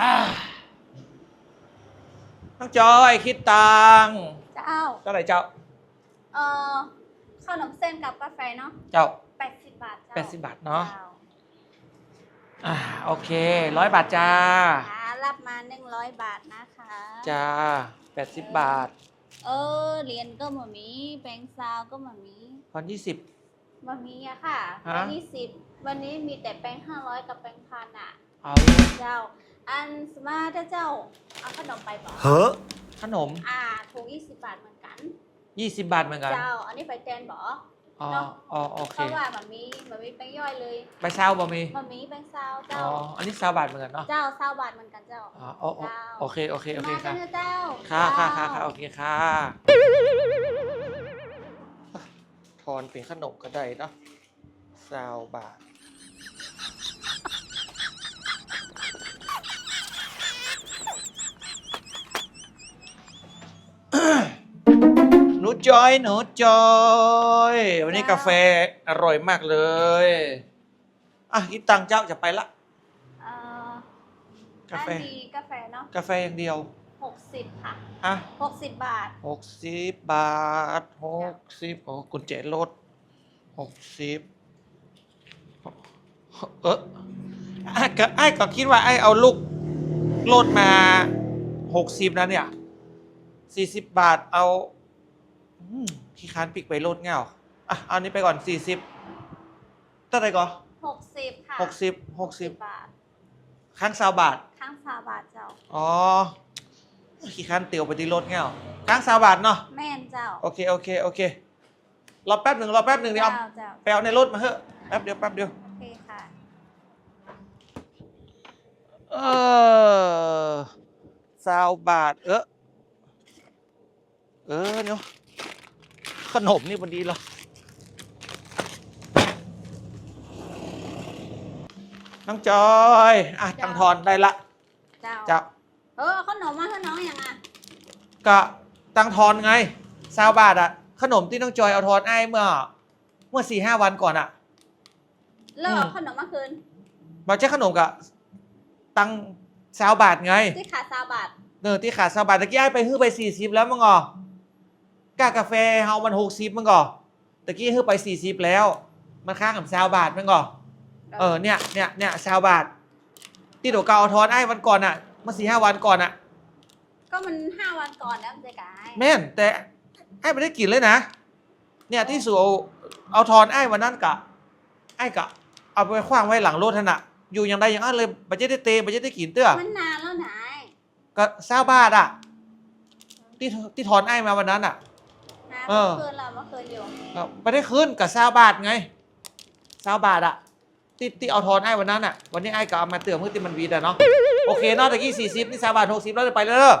อ่าน้องจอยคิดตังค์เจ้า เท่าไหร่เจ้า เอ่อขนมเส้นกับกาแฟเนาะเจ้า80บาทเจ้าแปดสิบบาทเนาะ จ้อ่าโอเคร้อยบาทจ้า ค่ะรับมา100บาทนะคะ จ้าแปดสิบบาทเออเหรียญก็มามีแบงค์ซาวก็มามีพอนยี่สิบ มามีอะค่ะฮะ แบงค์ยี่สิบวันนี้มีแต่แบงค์ห้าร้อยกับแบงค์พันอะเอา เจ้า อันสมาร์ทเจ้าเอาขนมไปบอกเฮ้อขนม อ่าถุงยี่สิบบาทเหมือนกันยี่สิบบาทเหมือนกัน เจ้า อันนี้ไปแตนบอก อ๋อเนาะอ๋อ โอเคเพราะว่ามันมีมันมีแบงค์ย่อยเลยไปเช้าบ่มี มันมีแบงค์ซาวอ๋เจ้า อ อันนี้ซาบาทเหมือนกันเนาะ เจ้าซาวบาทเหมือนกันเจ้า อ๋ออ๋ออ๋อโอเค โอเค โอเคมาค่ะกันเถอะเจ้าค่ะค่ะค่ะค่ะเจ้าโอเคค่ะ ทอนเป็นขนมก็ได้เนาะซาวบาท จอย หนูจอย วันนี้กาแฟอร่อยมากเลย อะคิดตังค์เจ้าจะไปละ เอ่อกาแฟ อันนี้กาแฟเนาะกาแฟอย่างเดียวหกสิบค่ะอะหกสิบบาท หกสิบบาทหกสิบโอ้กุญแจรถหกสิบเออไอ้ก็ไอ้ก็คิดว่าไอ้เอาลูกรถมาหกสิบนะเนี่ยสี่สิบบาทเอาอืม ขี้ค้านปิกไปรถเงาอะเอานี้ไปก่อนสี่สิบเท่าไหร่ก่อนหกสิบค่ะหกสิบหกสิบบาทครั้งสาวบาทข้างซาบาทเจ้า อ๋อขี้ค้านเตียวไปที่รถเงาครั้งสาวบาทเนาะแม่นเจ้า โอเคโอเคโอเครอแป๊บหนึ่งรอแป๊บหนึ่งเดี๋ยวเอาเจ้าเจ้าไปเอาในรถมาเถอะแป๊บเดียวแป๊บเดียวโอเคค่ะเออซาวบาทเออเออเนาะ ขนมนี่พอดีเหรอน้องจอยอะจ้ะตังทอนได้ละเจ้าจะเออเอาขนมมาให้น้องอย่างอะก็ตังทอนไงซาวบาทอะขนมที่น้องจอยเอาทอนไอ้เมื่อ เมื่อสี่ห้าวันก่อนอะแล้วเอาอืมขนมมาคืนมาใช้ขนมกับตังซาวบาทไง ที่ขาดซาบาทเนอที่ขาดซาวบาทตะกี้ไอ้ไปฮื้อไปสี่สิบแล้วมั้งอ๋อ กากาแฟเฮามันหกสิบมั้งอ๋อตะกี้ฮื้อไปสี่สิบแล้ว มันค้างกับซาวบาทมั้งอ๋อเออเนี่ยเนี่ยเนี่ยซาวบาทที่เดี๋ยวเกาเอาทอนไอ้วันก่อนอะเมื่อสี่ห้าวันก่อนอะก็มันห้าวันก่อนแล้วเจ๊กายแม่นแต่ไอ้ไม่ได้กินเลยนะ เนี่ยที่สูเอาเอาทอนไอ้วันนั้นกะ ไอ้กะ เอาไปขว้างไว้หลังรถท่านอะอยู่อย่างใดอย่างนั้นเลยบัจเจได้เตบัจเจได้กินเตื้อมันนานแล้วนายก็ซาวบาทอะที่ที่ถอนไอ้มาวันนั้นอะนาน เออเมื่อคืนเราเมื่อคืนอยู่ก็ไม่ได้คืนกับซาวบาทไงซาวบาทอะที่ที่เอาทอนไอ้วันนั้นอะวันนี้ไอ้ก็เอามาเตือนเพื่อที่มันวีดอะเนาะโอเคเนอกตะกี้สี่สิบนี่ซาวบาทหกสิบแล้วจะไปแล้วเด้อ